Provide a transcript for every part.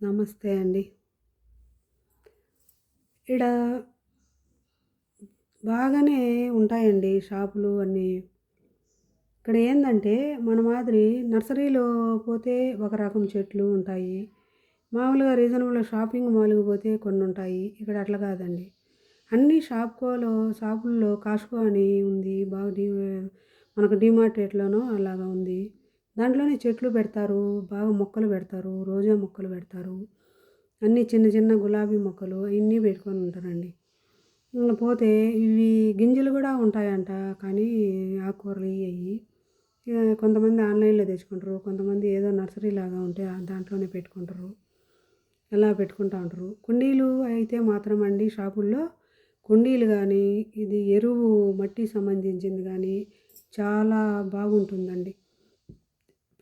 నమస్తే అండి. ఇక్కడ బాగానే ఉంటాయండి షాపులు అన్నీ. ఇక్కడ ఏంటంటే మన మాదిరి నర్సరీలో పోతే ఒక రకం చెట్లు ఉంటాయి. మామూలుగా రీజనబుల్ షాపింగ్ మాల్కి పోతే కొన్ని ఉంటాయి. ఇక్కడ అట్లా కాదండి. అన్ని షాప్కోలో షాపుల్లో కాస్కో అని ఉంది బాగా డీ మనకు డిమార్ట్ ఎట్లనో అలాగా ఉంది. దాంట్లోనే చెట్లు పెడతారు బాగా మొక్కలు పెడతారు రోజా మొక్కలు పెడతారు. అన్నీ చిన్న చిన్న గులాబీ మొక్కలు అవన్నీ పెట్టుకొని ఉంటారండి. పోతే ఇవి గింజలు కూడా ఉంటాయంట కానీ ఆకుకూరలు అవి కొంతమంది ఆన్లైన్లో తెచ్చుకుంటారు కొంతమంది ఏదో నర్సరీ లాగా ఉంటే దాంట్లోనే పెట్టుకుంటారు. ఎలా పెట్టుకుంటూ ఉంటారు. కుండీలు అయితే మాత్రం అండి షాపుల్లో కుండీలు కానీ ఇది ఎరువు మట్టి సంబంధించింది కానీ చాలా బాగుంటుందండి.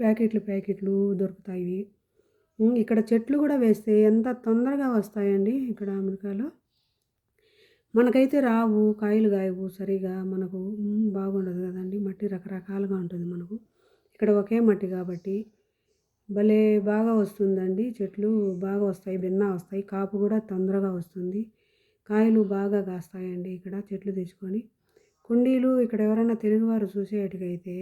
ప్యాకెట్లు ప్యాకెట్లు దొరుకుతాయి. ఇక్కడ చెట్లు కూడా వేస్తే ఎంత తొందరగా వస్తాయండి ఇక్కడ అమెరికాలో? మనకైతే రావు కాయలు కాయవు సరిగా మనకు బాగుండదు కదండి. మట్టి రకరకాలుగా ఉంటుంది మనకు. ఇక్కడ ఒకే మట్టి కాబట్టి భలే బాగా వస్తుందండి. చెట్లు బాగా వస్తాయి భిన్న వస్తాయి. కాపు కూడా తొందరగా వస్తుంది. కాయలు బాగా కాస్తాయండి ఇక్కడ చెట్లు తెచ్చుకొని కుండీలు ఇక్కడ ఎవరైనా తెలుగువారు చూసేటికైతే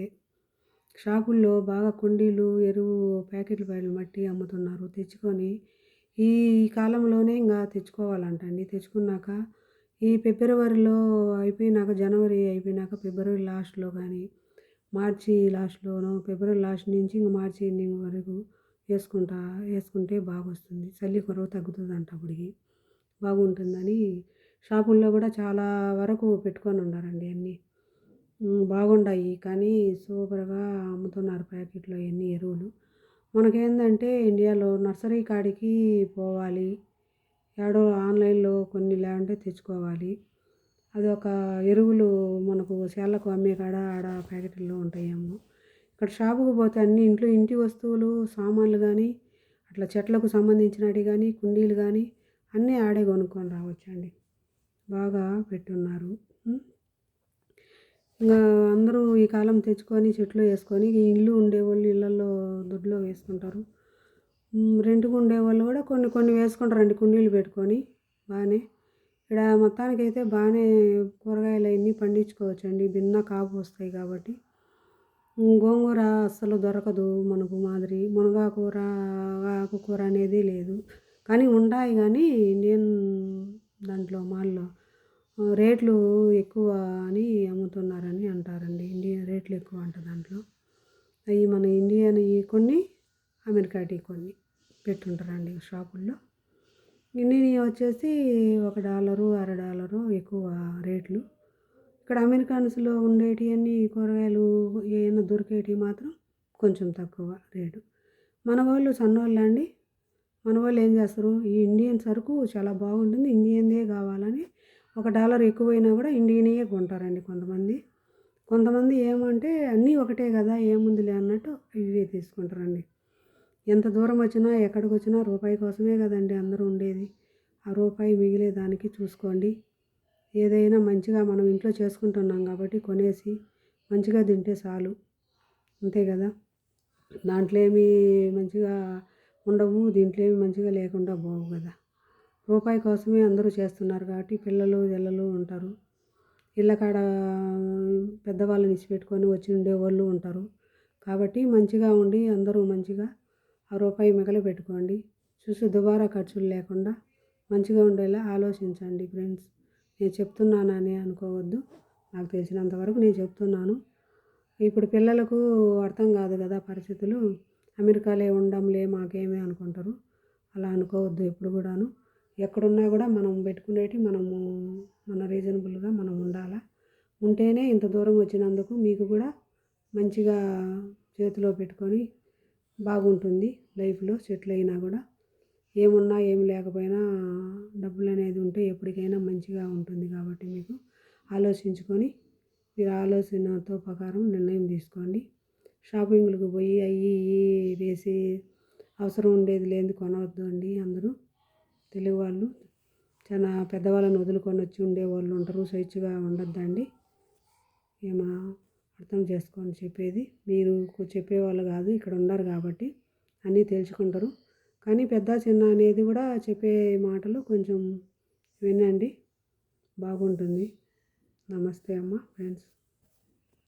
షాపుల్లో బాగా కుండీలు ఎరువు ప్యాకెట్లు ప్యాకెట్లు మట్టి అమ్ముతున్నారు. తెచ్చుకొని ఈ కాలంలోనే ఇంకా తెచ్చుకోవాలంటండి. తెచ్చుకున్నాక ఈ ఫిబ్రవరిలో అయిపోయినాక జనవరి అయిపోయినాక ఫిబ్రవరి లాస్ట్లో కానీ మార్చి లాస్ట్లోనో ఫిబ్రవరి లాస్ట్ నుంచి ఇంక మార్చి ఎండింగ్ వరకు వేసుకుంటా వేసుకుంటే బాగా వస్తుంది చలి కొరవ తగ్గుతుందంట అప్పటికి. బాగుంటుందని షాపుల్లో కూడా చాలా వరకు పెట్టుకొని ఉన్నారండి అన్నీ. బాగుండాయి. కానీ సూపర్గా అమ్ముతున్నారు ప్యాకెట్లో ఎన్ని ఎరువులు. మనకేందంటే ఇండియాలో నర్సరీ కాడికి పోవాలి. ఏడో ఆన్లైన్లో కొన్ని లేవంటే తెచ్చుకోవాలి. అది ఒక ఎరువులు మనకు సేళ్ళకు అమ్మే కాడ ఆడ ప్యాకెట్లో ఉంటాయేమో. ఇక్కడ షాపుకు పోతే అన్ని ఇంట్లో ఇంటి వస్తువులు సామాన్లు కానీ అట్లా చెట్లకు సంబంధించినవి కానీ కుండీలు కానీ అన్నీ ఆడే కొనుక్కొని రావచ్చండి. బాగా పెట్టున్నారు. ఇంకా అందరూ ఈ కాలం తెచ్చుకొని చెట్లు వేసుకొని ఇల్లు ఉండేవాళ్ళు ఇళ్ళల్లో దొడ్లో వేసుకుంటారు. రెంట్కు ఉండేవాళ్ళు కూడా కొన్ని కొన్ని వేసుకుంటారండి కుండీలు పెట్టుకొని బాగానే. ఇక్కడ మొత్తానికైతే బాగానే కూరగాయలు అవన్నీ పండించుకోవచ్చండి. భిన్న కాపు వస్తాయి కాబట్టి. గోంగూర అస్సలు దొరకదు మనకు మాదిరి. మునగాకూర ఆకుకూర అనేది లేదు. కానీ ఉంటాయి కానీ ఇండియన్ దాంట్లో మాల్లో. రేట్లు ఎక్కువ అని అమ్ముతున్నారని అంటారండి. ఇండియా రేట్లు ఎక్కువ అంట దాంట్లో. అవి మన ఇండియన్ కొన్ని అమెరికాటి కొన్ని పెట్టుంటారండి షాపుల్లో. ఇన్ని వచ్చేసి ఒక డాలరు అర డాలరు ఎక్కువ రేట్లు. ఇక్కడ అమెరికన్స్లో ఉండేటివన్నీ కూరగాయలు ఏమైనా దొరికేటివి మాత్రం కొంచెం తక్కువ రేటు. మన వాళ్ళు సన్నోళ్ళు అండి. మన వాళ్ళు ఏం చేస్తారు? ఈ ఇండియన్ సరుకు చాలా బాగుంటుంది. ఇండియన్దే కావాలని ఒక డాలర్ ఎక్కువైనా కూడా ఇండియన్యే కొంటారండి కొంతమంది. కొంతమంది ఏమంటే అన్నీ ఒకటే కదా ఏముందిలే అన్నట్టు ఇవే తీసుకుంటారండి. ఎంత దూరం వచ్చినా ఎక్కడికి వచ్చినా రూపాయి కోసమే కదండి అందరూ ఉండేది. ఆ రూపాయి మిగిలే దానికి చూసుకోండి. ఏదైనా మంచిగా మనం ఇంట్లో చేసుకుంటున్నాం కాబట్టి కొనేసి మంచిగా తింటే చాలు. అంతే కదా. దాంట్లో ఏమి మంచిగా ఉండవు దీంట్లో ఏమి మంచిగా లేకుండా పోవు కదా. రూపాయి కోసమే అందరూ చేస్తున్నారు కాబట్టి పిల్లలు ఇళ్ళలు ఉంటారు. ఇళ్ళ కాడ పెద్దవాళ్ళని ఇచ్చిపెట్టుకొని వచ్చి ఉండేవాళ్ళు ఉంటారు. కాబట్టి మంచిగా ఉండి అందరూ మంచిగా ఆ రూపాయి మిగల పెట్టుకోండి. చూసి దుబారా ఖర్చులు లేకుండా మంచిగా ఉండేలా ఆలోచించండి ఫ్రెండ్స్. నేను చెప్తున్నానని అనుకోవద్దు. నాకు తెలిసినంతవరకు నేను చెప్తున్నాను. ఇప్పుడు పిల్లలకు అర్థం కాదు కదా పరిస్థితులు. అమెరికాలే ఉండంలే మాకేమీ అనుకుంటారు. అలా అనుకోవద్దు ఎప్పుడు కూడాను. ఎక్కడున్నా కూడా మనం పెట్టుకునేటి మనము మన రీజనబుల్గా మనం ఉండాలా. ఉంటేనే ఇంత దూరం వచ్చినందుకు మీకు కూడా మంచిగా చేతిలో పెట్టుకొని బాగుంటుంది లైఫ్లో సెటిల్ అయినా కూడా. ఏమున్నా ఏమి లేకపోయినా డబ్బులు అనేది ఉంటే ఎప్పటికైనా మంచిగా ఉంటుంది కాబట్టి మీకు ఆలోచించుకొని మీరు ఆలోచనతో ప్రకారం నిర్ణయం తీసుకోండి. షాపింగ్లకు పోయి అవి వేసి అవసరం ఉండేది లేనిది కొనవద్దు అండి అందరూ. తెలుగు వాళ్ళు చాలా పెద్దవాళ్ళని వదులుకొని వచ్చి ఉండేవాళ్ళు ఉంటారు. స్వేచ్ఛగా ఉండొద్దండి. ఏమో అర్థం చేసుకోని చెప్పేది. మీరు చెప్పేవాళ్ళు కాదు ఇక్కడ ఉన్నారు కాబట్టి అన్నీ తెలుసుకుంటారు కానీ పెద్ద చిన్న అనేది కూడా చెప్పే మాటలు కొంచెం వినండి. బాగుంటుంది. నమస్తే అమ్మ ఫ్రెండ్స్.